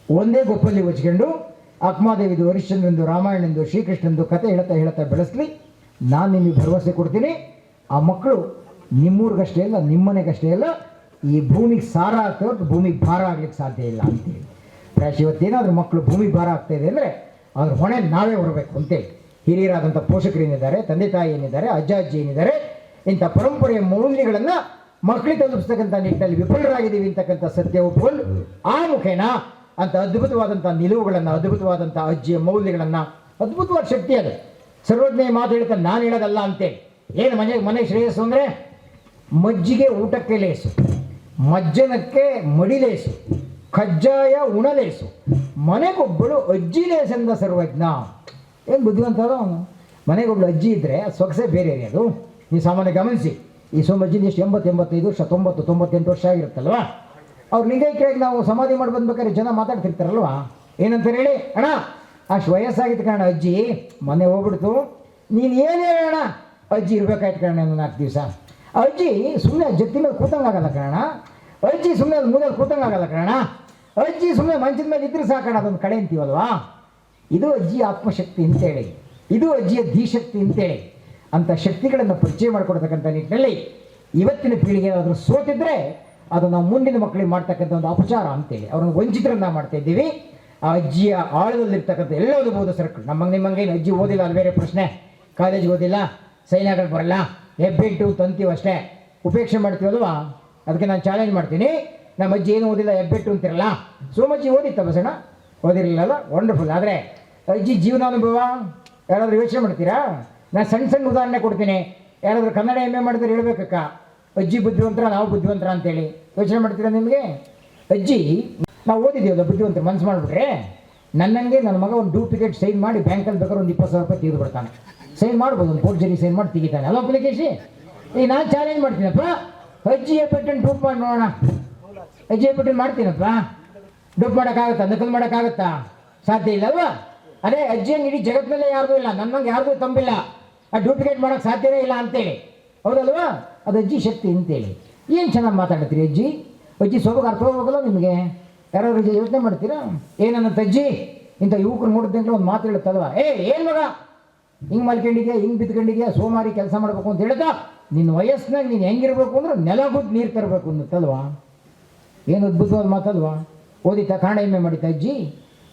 ಒಂದೇ ಗೊಪ್ಪಲ್ಲಿ ಹೊಚ್ಕೊಂಡು ಅಕ್ಮಾದೇವಿದು ಹರಿಶ್ಚಂದ್ರಂದು ರಾಮಾಯಣಂದು ಶ್ರೀಕೃಷ್ಣಂದು ಕತೆ ಹೇಳ್ತಾ ಹೇಳ್ತಾ ಬೆಳೆಸಲಿ. ನಾನು ನಿಮಗೆ ಭರವಸೆ ಕೊಡ್ತೀನಿ. ಆ ಮಕ್ಕಳು ನಿಮ್ಮೂರಿಗಷ್ಟೇ ಇಲ್ಲ ನಿಮ್ಮನೆಗಷ್ಟೇ ಇಲ್ಲ ಈ ಭೂಮಿಗೆ ಸಾರ ಆಗ್ತಾ ಹೊರತು ಭೂಮಿಗೆ ಭಾರ ಆಗ್ಲಿಕ್ಕೆ ಸಾಧ್ಯ ಇಲ್ಲ ಅಂತೇಳಿ ಪ್ರಾಶ್ ಇವತ್ತೇನಾದರೂ ಮಕ್ಕಳು ಭೂಮಿ ಭಾರ ಆಗ್ತಾ ಇದೆ ಅಂದರೆ ಅದ್ರ ಹೊಣೆ ನಾವೇ ಹೊರಬೇಕು ಅಂತೇಳಿ. ಹಿರಿಯರಾದಂಥ ಪೋಷಕರು ಏನಿದ್ದಾರೆ, ತಂದೆ ತಾಯಿ ಏನಿದ್ದಾರೆ, ಅಜ್ಜ, ಅಜ್ಜಿ ಏನಿದ್ದಾರೆ, ಇಂಥ ಪರಂಪರೆಯ ಮೌಲ್ಯಗಳನ್ನು ಮಕ್ಕಳಿಗೆ ತಲುಪಿಸ್ತಕ್ಕಂಥ ನಿಟ್ಟಿನಲ್ಲಿ ವಿಫಲರಾಗಿದ್ದೀವಿ ಅಂತಕ್ಕಂಥ ಸತ್ಯ ಒಪ್ಪಿಕೊಂಡು ಆ ಮುಖೇನ ಅಂತ ಅದ್ಭುತವಾದಂಥ ನಿಲುವುಗಳನ್ನು, ಅದ್ಭುತವಾದಂಥ ಅಜ್ಜಿಯ ಮೌಲ್ಯಗಳನ್ನು, ಅದ್ಭುತವಾದ ಶಕ್ತಿ ಅದು. ಸರ್ವಜ್ಞ ಮಾತು ಹೇಳ್ತಾನೆ ನಾನು ಹೇಳೋದಲ್ಲ ಅಂತೇಳಿ. ಏನು ಮನೆ ಮನೆ ಶ್ರೇಯಸ್ಸು ಅಂದರೆ ಮಜ್ಜಿಗೆ ಊಟಕ್ಕೆ ಲೇಸು, ಮಜ್ಜನಕ್ಕೆ ಮಡಿಲೇಸು ಕಜ್ಜಾಯ ಉಣಲೇಸು. ಮನೆಗೊಬ್ಬಳು ಅಜ್ಜಿ ಲೇಸೆಂದ ಸರ್ವಜ್ಞ ಏನು ಬುದ್ಧಿವಂತ ಅದ ಅವನು ಮನೆಗೊಬ್ಳು ಅಜ್ಜಿ ಇದ್ದರೆ ಸೊಗಸೆ ಬೇರೆ ರೀ ಅದು. ನೀವು ಸಾಮಾನ್ಯ ಗಮನಿಸಿ, ಈ ಸೋಮಜ್ಜಿನ ಎಷ್ಟು ಎಂಬತ್ತು ಎಂಬತ್ತೈದು ವರ್ಷ, ತೊಂಬತ್ತು, ತೊಂಬತ್ತೆಂಟು ವರ್ಷ ಆಗಿರುತ್ತಲ್ವಾ? ಅವ್ರು ಲಿಂಗೈಕ್ಯರಾಗಿ ನಾವು ಸಮಾಧಿ ಮಾಡಿ ಬಂದ್ಬೇಕಾದ್ರೆ ಜನ ಮಾತಾಡ್ತಿರ್ತಾರಲ್ವಾ? ಏನಂತ ಹೇಳಿ? ಅಣ್ಣ, ಅಷ್ಟು ವಯಸ್ಸಾಗಿತ್ತು ಕಣ ಅಜ್ಜಿ ಮನೆ ಹೋಗ್ಬಿಡ್ತು. ನೀನು ಏನೇ ಅಣ್ಣ? ಅಜ್ಜಿ ಇರಬೇಕಾಯ್ತು ಕಣ ನಾಲ್ಕು ದಿವಸ. ಅಜ್ಜಿ ಸುಮ್ಮನೆ ಜತ್ತಿ ಮೇಲೆ ಕೂತಂಗಾಗಲ್ಲ ಕಣ ಅಜ್ಜಿ ಸುಮ್ಮನೆ ಮೂಲೆಯಲ್ಲಿ ಕೂತಂಗಾಗಲ್ಲ ಕಣ ಅಜ್ಜಿ ಸುಮ್ಮನೆ ಮಂಚದ ಮೇಲೆ ಇದ್ರೆ ಸಾಕಣ ಅದೊಂದು ಕಡೆ ಅಂತೀವಲ್ವಾ? ಇದು ಅಜ್ಜಿಯ ಆತ್ಮಶಕ್ತಿ ಅಂತೇಳಿ. ಇದು ಅಜ್ಜಿಯ ಧೀಶಕ್ತಿ ಅಂತೇಳಿ. ಅಂಥ ಶಕ್ತಿಗಳನ್ನು ಪರಿಚಯ ಮಾಡಿಕೊಡ್ತಕ್ಕಂಥ ನಿಟ್ಟಿನಲ್ಲಿ ಇವತ್ತಿನ ಪೀಳಿಗೆ ಏನಾದರೂ ಸೋತಿದ್ರೆ ಅದು ನಾವು ಮುಂದಿನ ಮಕ್ಕಳಿಗೆ ಮಾಡ್ತಕ್ಕಂಥ ಒಂದು ಅಪಚಾರ ಅಂತೇಳಿ. ಅವ್ರನ್ನ ವಂಚಿತರನ್ನ ಮಾಡ್ತಾ ಇದ್ದೀವಿ. ಆ ಅಜ್ಜಿಯ ಆಳದಲ್ಲಿರ್ತಕ್ಕಂಥ ಎಲ್ಲ ಓದಬಹುದು ಸರ್ಕಲ್ ನಮ್ಮಂಗೆ ನಿಮ್ಮಂಗೆ ಏನು ಅಜ್ಜಿ ಓದಿಲ್ಲ ಅದು ಬೇರೆ ಪ್ರಶ್ನೆ. ಕಾಲೇಜ್ಗೆ ಓದಿಲ್ಲ ಸೈನ್ಯಗಳು ಬರಲ್ಲ, ಹೆಬ್ಬೆಟ್ಟು ತಂತೀವಷ್ಟೇ ಉಪೇಕ್ಷೆ ಮಾಡ್ತೀವಲ್ವಾ? ಅದಕ್ಕೆ ನಾನು ಚಾಲೆಂಜ್ ಮಾಡ್ತೀನಿ. ನಮ್ಮ ಅಜ್ಜಿ ಏನು ಓದಿಲ್ಲ, ಹೆಬ್ಬೆಟ್ಟು ಅಂತಿರಲ್ಲ? ಸೋಮಜ್ಜಿ ಓದಿತ್ತ ಬಸಣ್ಣ? ಓದಿರಲಿಲ್ಲ ವಂಡರ್ಫುಲ್ ಆದರೆ, ಅಜ್ಜಿ ಜೀವನಾನುಭವ, ಯಾರಾದರೂ ಯೋಚನೆ ಮಾಡ್ತೀರಾ? ನಾನು ಸಣ್ಣ ಸಣ್ಣ ಉದಾಹರಣೆ ಕೊಡ್ತೀನಿ. ಯಾರಾದರೂ ಕನ್ನಡ ಎಂ ಎ ಮಾಡಿದ್ರೆ ಹೇಳ್ಬೇಕಕ್ಕ ಅಜ್ಜಿ ಬುದ್ಧಿವಂತರ, ನಾವು ಬುದ್ಧಿವಂತರ ಅಂತೇಳಿ. ಯೋಚನೆ ಮಾಡ್ತೀರಾ ನಿಮಗೆ? ಅಜ್ಜಿ, ನಾವು ಓದಿದ್ದೀವಲ್ಲ ಬುದ್ಧಿವಂತರು, ಮನ್ಸು ಮಾಡಿಬಿಟ್ರೆ? ನನ್ನಂಗೆ ನನ್ನ ಮಗ ಒಂದು ಡೂಪ್ಲಿಕೇಟ್ ಸೈನ್ ಮಾಡಿ ಬ್ಯಾಂಕಲ್ಲಿ ಬೇಕಾದ್ರೆ ಒಂದು ಇಪ್ಪತ್ತು ಸಾವಿರ ರೂಪಾಯಿ ತೆಗೆದು ಬಿಡ್ತಾನೆ. ಸೈನ್ ಮಾಡ್ಬೋದು, ಒಂದು ಫೋರ್ಜರಿ ಸೈನ್ ಮಾಡಿ ತೆಗಿತಾನೆ. ಅಲ್ಲ ಅಪ್ಲಿಕೇಶಿ ಈಗ ನಾನು ಚಾಲೆಂಜ್ ಮಾಡ್ತೀನಪ್ಪ. ಅಜ್ಜಿ ಪೇಟೆಂಟ್ ಡೂಪ್ ಮಾಡಿ ನೋಡೋಣ. ಬಿಟ್ಟು ಮಾಡ್ತೀನಪ್ಪ. ಡೂಪ್ ಮಾಡೋಕ್ಕಾಗತ್ತಾ? ನಕಲ್ ಮಾಡೋಕ್ಕಾಗತ್ತಾ? ಸಾಧ್ಯ ಇಲ್ಲ ಅಲ್ವಾ ಅದೇ ಅಜ್ಜಿಯಂಗೆ ಇಡೀ ಜಗತ್ತಿನಲ್ಲೇ ಯಾರ್ದೂ ಇಲ್ಲ. ನನ್ನಂಗೆ ಯಾರ್ದೂ ತಂಬಿಲ್ಲ. ಆ ಡೂಪ್ಲಿಕೇಟ್ ಮಾಡೋಕ್ಕೆ ಸಾಧ್ಯವೇ ಇಲ್ಲ ಅಂತೇಳಿ. ಹೌದಲ್ವಾ? ಅದು ಅಜ್ಜಿ ಶಕ್ತಿ ಅಂತೇಳಿ. ಏನು ಚೆನ್ನಾಗಿ ಮಾತಾಡತ್ತೀರಿ ಅಜ್ಜಿ? ಅಜ್ಜಿ ಸೊಬಗೆ ಅರ್ಥ ಹೋಗಲ್ಲ ನಿಮಗೆ? ಯಾರು ಅಜ್ಜಿ ಯೋಚನೆ ಮಾಡ್ತೀರಾ? ಏನನ್ನ ಅಜ್ಜಿ? ಇಂಥ ಯುವಕರು ನೋಡಿದಂಗೆ ಒಂದು ಮಾತು ಹೇಳುತ್ತಲ್ವಾ? ಏ, ಏನು ಮಗ? ಹಿಂಗೆ ಮಲ್ಕೊಂಡಿದ್ಯಾ, ಹಿಂಗೆ ಬಿದ್ಕೊಂಡಿದ್ಯಾ ಸೋಮಾರಿ ಕೆಲಸ ಮಾಡಬೇಕು ಅಂತ ಹೇಳ್ತಾ ನಿನ್ನ ವಯಸ್ಸಿನಾಗ ನೀನು ಹೆಂಗಿರ್ಬೇಕು ಅಂದ್ರೆ ನೆಲಗುದ್ದು ನೀರು ತರಬೇಕು ಅನ್ನತ್ತಲ್ವಾ? ಏನು ಅದ್ಭುತವಾದ ಮಾತಲ್ವಾ? ಓದಿತಾ ಕಾಣ ಎಮ್ಮೆ ಮಾಡಿತಾ ಅಜ್ಜಿ?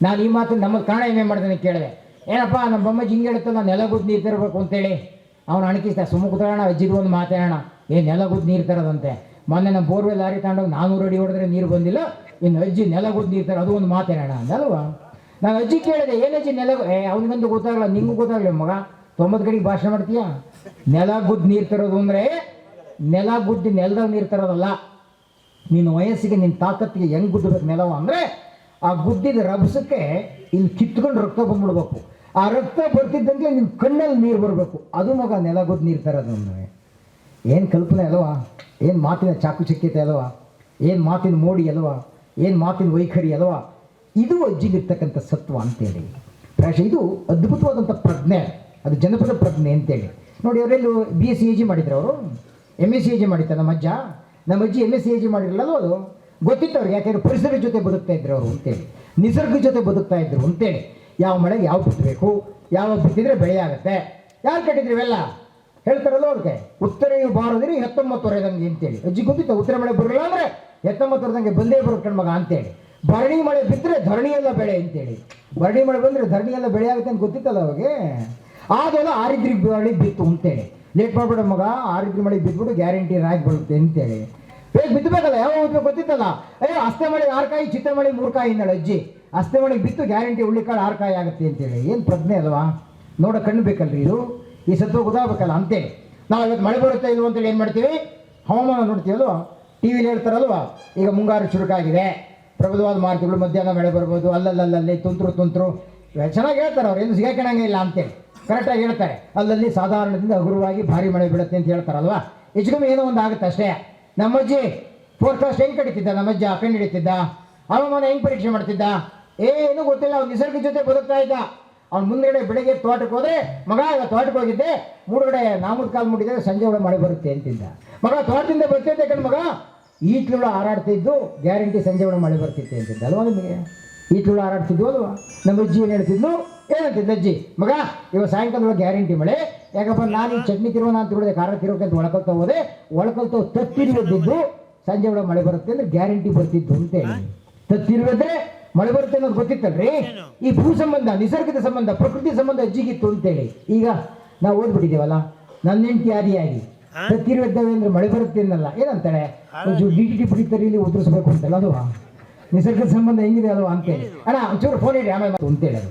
ನಾನು ಈ ಮಾತು ನಮ್ಮ ಕಾಣ ಎಮ್ಮೆ ಮಾಡಿದ್ರೆ ಕೇಳಿದೆ. ಏನಪ್ಪ, ನಮ್ಮ ಬೊಮ್ಮಜ್ಜಿ ಹಿಂಗೆ ಹೇಳುತ್ತಲ್ಲ ನೆಲಗುದ್ದು ನೀರು ತರಬೇಕು ಅಂತೇಳಿ. ಅವನು ಅಣಕಿಸ್ತಾ ಸುಮ್ಮ ಕುತ್ಕೊಳ್ಳೋಣ ಅಜ್ಜಿದು ಒಂದು ಮಾತಾಡೋಣ. ಏ ನೆಲಗುದ್ದು ನೀರು ತರೋದಂತೆ. ಮೊನ್ನೆ ನಮ್ಮ ಬೋರ್ವೆಲ್ ಲಾರಿ ತಗೊಂಡೋಗಿ ನಾನ್ನೂರು ಅಡಿ ಹೊಡೆದ್ರೆ ನೀರು ಬಂದಿಲ್ಲ. ಇನ್ನು ಅಜ್ಜಿ ನೆಲಗುದ್ದು ನೀರು ತರ, ಅದು ಒಂದು ಮಾತಾಡೋಣ ಅಂದಲ್ವಾ? ನಾನು ಅಜ್ಜಿ ಕೇಳಿದೆ, ಏನು ಅಜ್ಜಿ ನೆಲ ಏ ಅವನಿಗಂತೂ ಗೊತ್ತಾಗಲ್ಲ, ನಿಂಗೂ ಗೊತ್ತಾಗಲ್ಲ ಮಗ. ತೊಂಬತ್ತು ಗಡಿಗೆ ಭಾಷಣ ಮಾಡ್ತೀಯಾ? ನೆಲ ಗುದ್ದು ನೀರು ತರೋದು ಅಂದರೆ, ನೆಲ ಗುದ್ದಿ ನೆಲದಾಗ ನೀರು ತರೋದಲ್ಲ. ನಿನ್ನ ವಯಸ್ಸಿಗೆ, ನಿನ್ನ ತಾಕತ್ತಿಗೆ ಹೆಂಗೆ ಗುದ್ದಬೇಕು ನೆಲವ ಅಂದರೆ ಆ ಗುದ್ದಿದ ರಭಸಕ್ಕೆ ಇಲ್ಲಿ ಕಿತ್ಕೊಂಡು ರಕ್ತ ಬಂದ್ಬಿಡ್ಬೇಕು. ಆ ರಕ್ತ ಬರ್ತಿದ್ದಂಗೆ ನಿಮ್ಮ ಕಣ್ಣಲ್ಲಿ ನೀರು ಬರಬೇಕು. ಅದು ಮಗ ನೆಲ ಗುದ್ದು ನೀರು ತರೋದು ನಮಗೆ ಏನು ಕಲ್ಪನೆ ಅಲ್ವಾ? ಏನು ಮಾತಿನ ಚಾಕು ಚಾಕುಚಕ್ಯತೆ ಅಲ್ವಾ? ಏನು ಮಾತಿನ ಮೋಡಿ ಅಲ್ವಾ? ಏನು ಮಾತಿನ ವೈಖರಿ ಅಲ್ವಾ? ಇದು ಅಜ್ಜಿಗಿರ್ತಕ್ಕಂಥ ಸತ್ವ ಅಂತೇಳಿ. ಪ್ರಾಯಶಃ ಇದು ಅದ್ಭುತವಾದಂಥ ಪ್ರಜ್ಞೆ. ಅದು ಜನಪದ ಪ್ರಜ್ಞೆ ಅಂತೇಳಿ. ನೋಡಿ, ಅವರೆಲ್ಲೂ B S C A G ಮಾಡಿದ್ರು ಅವರು. M S C A G ಮಾಡಿದ್ದ ನಮ್ಮ ಅಜ್ಜ. ನಮ್ಮ ಅಜ್ಜಿ ಎಂ ಎಸ್ ಸಿ ಜಿ ಮಾಡಿರಲ್ಲ ಅದು? ಗೊತ್ತಿತ್ತು ಅವ್ರಿಗೆ ಯಾಕೆಂದ್ರೆ ಪರಿಸರದ ಜೊತೆ ಬದುಕ್ತಾ ಇದ್ರು ಅವರು ಅಂತೇಳಿ. ನಿಸರ್ಗದ ಜೊತೆ ಬದುಕ್ತಾ ಇದ್ರು ಅಂತೇಳಿ. ಯಾವ ಮಳೆಗೆ ಯಾವ ಬಿತ್ತಬೇಕು ಯಾವ ಬಿತ್ತಿದ್ರೆ ಬೆಳೆ ಆಗುತ್ತೆ? ಯಾರು ಕಟ್ಟಿದ್ರು ಇವೆಲ್ಲ? ಹೇಳ್ತಾರಲ್ಲ ಅವ್ರಿಗೆ. ಉತ್ತರ ಬಾರದಿರಿ ವರೆದಂಗೆ ಅಂತೇಳಿ. ಅಜ್ಜಿ ಗೊತ್ತಿತ್ತು ಉತ್ತರ ಮಳೆ ಬರಲಿಲ್ಲ ಅಂದರೆ ಹತ್ತೊಂಬತ್ತು ವರೆದಂಗೆ ಬಂದೇ ಬರುತ್ತೆ ಕಣ್ಮಗ ಅಂತೇಳಿ. ಭರಣಿ ಮಳೆ ಬಿದ್ದರೆ ಧರಣಿ ಎಲ್ಲ ಬೆಳೆ ಅಂತೇಳಿ. ಭರಣಿ ಮಳೆ ಬಂದರೆ ಧರಣಿ ಎಲ್ಲ ಬೆಳೆ ಆಗುತ್ತೆ ಅಂತ ಗೊತ್ತಿತ್ತಲ್ಲ ಅವಾಗೆ ಅದೆಲ್ಲ ಆರಿದ್ರಿ ಬಳಿ ಬಿತ್ತು ಅಂತೇಳಿ. ಲೇಟ್ ಮಾಡ್ಬಿಡೋ ಮಗ ಆರೋಗ್ಯ ಮಳೆ ಬಿದ್ದುಬಿಟ್ಟು ಗ್ಯಾರಂಟಿ ರಾಗಿ ಬರುತ್ತೆ ಅಂತೇಳಿ. ಬೇಗ ಬಿತ್ತಬೇಕಲ್ಲ ಯಾವ ಓದ್ಬೇಕು ಗೊತ್ತಿತ್ತಲ್ಲ? ಅಯ್ಯೋ ಅಸ್ತೆ ಮಳೆ ಆರು ಕಾಯಿ, ಚಿತ್ತ ಮಳೆ ಮೂರು ಕಾಯಿ ಇಂದಳು ಅಜ್ಜಿ. ಅಸ್ತೆ ಮಳೆಗೆ ಬಿತ್ತು ಗ್ಯಾರಂಟಿ ಉಳ್ಳಿಕಾಳು ಆರು ಕಾಯಿ ಆಗುತ್ತೆ ಅಂತೇಳಿ. ಏನು ಪ್ರಜ್ಞೆ ಅಲ್ವಾ? ನೋಡ ಕಣ್ಣು ಬೇಕಲ್ರಿ ಇದು? ಈ ಸತ್ವ ಗೊತ್ತಾಗಬೇಕಲ್ಲ ಅಂತೇಳಿ. ನಾವು ಇವತ್ತು ಮಳೆ ಬರುತ್ತೆ ಇಲ್ವ ಅಂತೇಳಿ ಏನು ಮಾಡ್ತೀವಿ? ಹವಾಮಾನ ನೋಡ್ತೀವಲ್ವ ಟಿ ವಿಲಿ ಹೇಳ್ತಾರಲ್ವ? ಈಗ ಮುಂಗಾರು ಚುರುಕಾಗಿದೆ. ಪ್ರಬುದ್ಧವಾದ ಮಾರ್ತಿಗಳು ಮಧ್ಯಾಹ್ನ ಮಳೆ ಬರ್ಬೋದು ಅಲ್ಲಲ್ಲಲ್ಲಿ ತುಂತರು ತುಂತರು. ಚೆನ್ನಾಗಿ ಹೇಳ್ತಾರೆ ಅವ್ರು ಏನು ಸಿಗಾಕಣಂಗೆ ಇಲ್ಲ ಅಂತೇಳಿ. ಕರೆಕ್ಟಾಗಿ ಹೇಳ್ತಾರೆ. ಅಲ್ಲಲ್ಲಿ ಸಾಧಾರಣದಿಂದ ಹಗುರವಾಗಿ ಭಾರಿ ಮಳೆ ಬೀಳುತ್ತೆ ಅಂತ ಹೇಳ್ತಾರಲ್ವಾ? ಹೆಚ್ಚು ಕಮ್ಮಿ ಏನೋ ಒಂದು ಆಗುತ್ತೆ ಅಷ್ಟೇ. ನಮ್ಮಜ್ಜಿ ಫೋರ್ಕಾಸ್ಟ್ ಹೆಂಗೆ ಕಡಿತಿದ್ದ? ನಮ್ಮ ಆ ಕಂಡು ಹಿಡಿತಿದ್ದ? ಹವಾಮಾನ ಹೆಂಗೆ ಪರೀಕ್ಷೆ ಮಾಡ್ತಿದ್ದ? ಏನು ಗೊತ್ತಿಲ್ಲ, ಅವ್ನು ನಿಸರ್ಗ ಜೊತೆ ಬದುಕ್ತಾ ಇದ್ದ. ಅವ್ನು ಮುಂದ್ಗಡೆ ಬೆಳಗ್ಗೆ ತೋಟಕ್ಕೆ ಹೋದ್ರೆ, ಮಗ ಈಗ ತೋಟಕ್ಕೆ ಹೋಗಿದ್ದೆ ಮೂರುಗಡೆ ನಾಮದ ಕಾಲು ಮುಟ್ಟಿದ್ರೆ ಸಂಜೆ ಒಳಗೆ ಮಳೆ ಬರುತ್ತೆ ಅಂತಿದ್ದ. ಮಗ ತೋಟದಿಂದ ಬರ್ತಿದ್ದೆ ಕಣ್ ಮಗ. ಈಟ್ಲುಳ ಹಾರಾಡ್ತಿದ್ದು ಗ್ಯಾರಂಟಿ ಸಂಜೆ ಒಳಗೆ ಮಳೆ ಬರ್ತಿತ್ತೆ ಅಂತಿದ್ದ. ಅಲ್ವಾ ನಿಮಗೆ? ಈಟ್ಲುಳ ಹಾರಾಡ್ತಿದ್ವು ಅಲ್ವಾ? ನಮ್ಮ ಅಜ್ಜಿ ಏನು ಹೇಳ್ತಿದ್ಲು? ಏನಂತಿದ್ದ ಅಜ್ಜಿ ಮಗ ಇವಾಗ ಸಾಯಂಕಾಲ ಗ್ಯಾರಂಟಿ ಮಳೆ. ಯಾಕಪ್ಪ ನಾನು ಈ ಚಟ್ನಿ ತಿರುವನ ಅಂತ ಹೇಳಿದೆ ಖಾರ ತಿರುವಕ್ಕೆ ಒಳಕೊಳ್ತಾ ಹೋದೆ. ಒಳಕೊಳ್ತಾ ತತ್ತಿರುವದ್ದಿದ್ದು ಸಂಜೆ ಒಳಗೆ ಮಳೆ ಬರುತ್ತೆ ಅಂದ್ರೆ ಗ್ಯಾರಂಟಿ ಬರ್ತಿದ್ದು ಅಂತ ಹೇಳಿ. ತತ್ತಿರುವುದ್ರೆ ಮಳೆ ಬರುತ್ತೆ ಅನ್ನೋದು ಗೊತ್ತಿತ್ತಲ್ರಿ? ಈ ಭೂ ಸಂಬಂಧ ನಿಸರ್ಗದ ಸಂಬಂಧ ಪ್ರಕೃತಿ ಸಂಬಂಧ ಅಜ್ಜಿಗಿತ್ತು ಅಂತೇಳಿ ಈಗ ನಾವು ಓದ್ಬಿಟ್ಟಿದ್ದೇವಲ್ಲ ನನ್ನ ಹೆಂಡತಿ ಆದಿಯಾಗಿ. ತತ್ತಿರುವುದವೆ ಅಂದ್ರೆ ಮಳೆ ಬರುತ್ತೆ ಅನ್ನಲ್ಲ. ಏನಂತಾಳೆ? ಒಂಚೂರು ಡಿ ಟಿ ಟಿ ಪುಡಿತರಿ ಇಲ್ಲಿ ಉದುರಿಸ್ಬೇಕು ಅಂತಲ್ಲ ಅದು. ನಿಸರ್ಗದ ಸಂಬಂಧ ಹೆಂಗಿದೆ ಅಲ್ವಾ ಅಂತೇಳಿ ಅಣ್ಣ ಒಂಚೂರು ಫೋನ್ ಇಡಿ ಆಮೇಲೆ ಅಂತೇಳಿ ಅದು.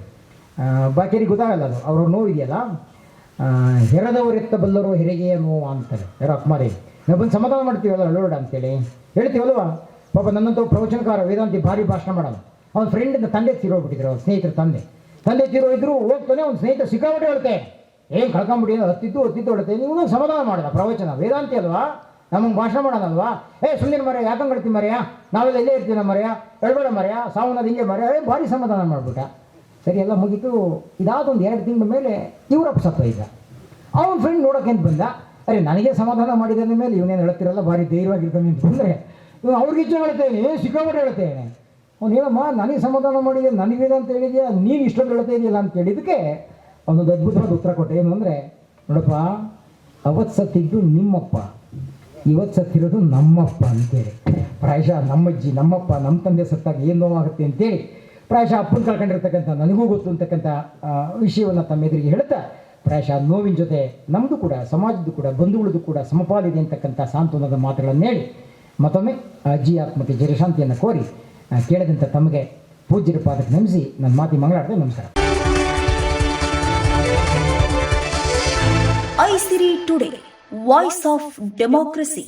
ಬಾಕಿಯರಿಗೆ ಗೊತ್ತಾಗಲ್ಲ ಅದು. ಅವರು ನೋವಿದೆಯಲ್ಲ? ಹೆರದವರೆತ್ತ ಬಲ್ಲರು ಹೆರಿಗೆಯ ನೋವು ಅಂತಾರೆ. ಯಾರೋ ಅಕ್ಮಾರಿ. ನಾವು ಬಂದು ಸಮಾಧಾನ ಮಾಡ್ತೀವಲ್ಲ ಅಳೋಡ ಅಂತೇಳಿ. ಹೇಳ್ತೀವಲ್ವ ಪಾಪ ನನ್ನಂತ ಪ್ರವಚನಕಾರ, ವೇದಾಂತಿ ಭಾರಿ ಭಾಷಣ ಮಾಡೋದು. ಅವ್ನ ಫ್ರೆಂಡಿಂದ ತಂದೆ ತಿರೋಗ್ಬಿಟ್ಟಿದ್ರು, ಅವ್ರ ಸ್ನೇಹಿತರ ತಂದೆ. ತಂದೆ ತಿರೋಗಿದ್ರು, ಹೋಗ್ತಾನೆ ಅವ್ನ ಸ್ನೇಹಿತ ಸಿಕ್ಕಾಬಿಟ್ಟು ಹೇಳ್ತೆ. ಏನು ಕಳ್ಕೊಂಬಿಡಿ ಹತ್ತಿದ್ದು ಹತ್ತಿದ್ದು ಹೊಡ್ತೆ ನೀವು ಸಮಾಧಾನ ಮಾಡಿದ ಪ್ರವಚನ. ವೇದಾಂತಿ ಅಲ್ವಾ? ನಮಗೆ ಭಾಷಣ ಮಾಡೋಣಲ್ವಾ? ಏ ಸುಮ್ಮನೆ ಮರ್ಯ ಯಾಕಂಗೆ ಹೇಳ್ತೀವಿ ಮರ್ಯ ನಾವೆಲ್ಲ ಇಲ್ಲೇ ಇರ್ತೀವಿ ಮರ್ಯ ಎಳ್ಬೇಡ ಮರ್ಯ ಸಾವನ್ನದು ಹಿಂಗೆ ಮರ್ಯ ಏ, ಭಾರಿ ಸಮಾಧಾನ ಮಾಡ್ಬಿಟ್ಟ. ಸರಿ, ಎಲ್ಲ ಮುಗೀತು. ಇದಾದ ಒಂದು ಎರಡು ತಿಂಗಳ ಮೇಲೆ ಇವರಪ್ಪ ಸತ್ತ ಈಗ ಅವನ ಫ್ರೆಂಡ್ ನೋಡೋಕೆ ಅಂತ ಬಂದ? ಅರೆ, ನನಗೆ ಸಮಾಧಾನ ಮಾಡಿದ ಮೇಲೆ ಇವನೇನು ಹೇಳ್ತಿರಲ್ಲ, ಭಾರಿ ಧೈರ್ಯವಾಗಿರ್ತಾನೆ ಅಂತ ಬಂದರೆ ಅವ್ರಿಗೆ ಇಚ್ಛೆ ಹೇಳ್ತೇನೆ ಸಿಕ್ಕಾಪಟ್ಟೆ ಹೇಳ್ತೇನೆ ಅವ್ನು ಹೇಳಮ್ಮ ನನಗೆ ಸಮಾಧಾನ ಮಾಡಿದೆ ನನಗಿದೆ ಅಂತ ಹೇಳಿದ್ಯಾ? ನೀನು ಇಷ್ಟೊಂದು ಹೇಳ್ತಾ ಇದೆಯಲ್ಲ? ಅಂತ ಹೇಳಿದ್ದಕ್ಕೆ ಅವನೊಂದು ಅದ್ಭುತವಾದ ಉತ್ತರ ಕೊಟ್ಟೆ. ಏನು ಅಂದರೆ, ನೋಡಪ್ಪ ಅವತ್ತು ಸತ್ತಿದ್ದು ನಿಮ್ಮಪ್ಪ ಇವತ್ತು ಸತ್ತಿರೋದು ನಮ್ಮಪ್ಪ ಅಂತೇಳಿ. ಪ್ರಾಯಶಃ ನಮ್ಮಜ್ಜಿ, ನಮ್ಮಪ್ಪ ನಮ್ಮ ತಂದೆ ಸತ್ತಾಗ ಏನು ನೋವಾಗುತ್ತೆ ಅಂತೇಳಿ ಪ್ರಾಯಶಃ ಅಪ್ಪನ ಕಳ್ಕೊಂಡಿರ್ತಕ್ಕಂಥ, ನನಗೂ ಗೊತ್ತು ಅಂತಕ್ಕಂಥ ವಿಷಯವನ್ನು ತಮ್ಮ ಎದುರಿಗೆ ಹೇಳ್ತಾ ಪ್ರಾಯಶಃ ನೋವಿನ ಜೊತೆ ನಮ್ಮದು ಕೂಡ, ಸಮಾಜದ್ದು ಕೂಡ, ಬಂಧುಗಳದ್ದು ಕೂಡ ಸಮಪಾಲಿದೆ ಅಂತಕ್ಕಂಥ ಸಾಂತ್ವನದ ಮಾತುಗಳನ್ನು ಹೇಳಿ, ಮತ್ತೊಮ್ಮೆ ಅಜ್ಜಿ ಆತ್ಮಕ್ಕೆ ಜಯಶಾಂತಿಯನ್ನು ಕೋರಿ ಕೇಳಿದಂಥ ಕೇಳದಂಥ ತಮಗೆ ಪೂಜ್ಯರ ಪಾದಕ್ಕೆ ನಮಿಸಿ ನನ್ನ ಮಾತಿ ಮಂಗಳಾಡ್ದೆ ನಮಸ್ಕಾರ. Aisiri today, voice of democracy.